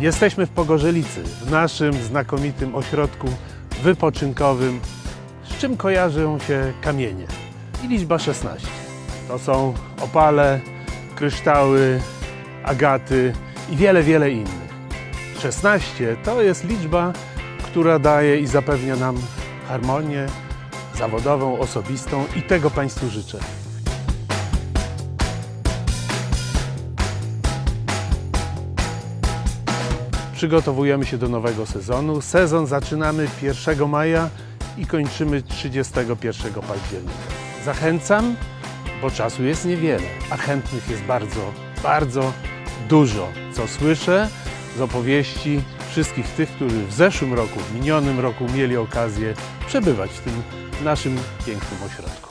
Jesteśmy w Pogorzelicy, w naszym znakomitym ośrodku wypoczynkowym, z czym kojarzą się kamienie. I liczba 16. To są opale, kryształy, agaty i wiele, wiele innych. 16 to jest liczba, która daje i zapewnia nam harmonię zawodową, osobistą i tego Państwu życzę. Przygotowujemy się do nowego sezonu. Sezon zaczynamy 1 maja i kończymy 31 października. Zachęcam, bo czasu jest niewiele, a chętnych jest bardzo, bardzo dużo. Co słyszę z opowieści wszystkich tych, którzy w zeszłym roku, w minionym roku mieli okazję przebywać w tym naszym pięknym ośrodku.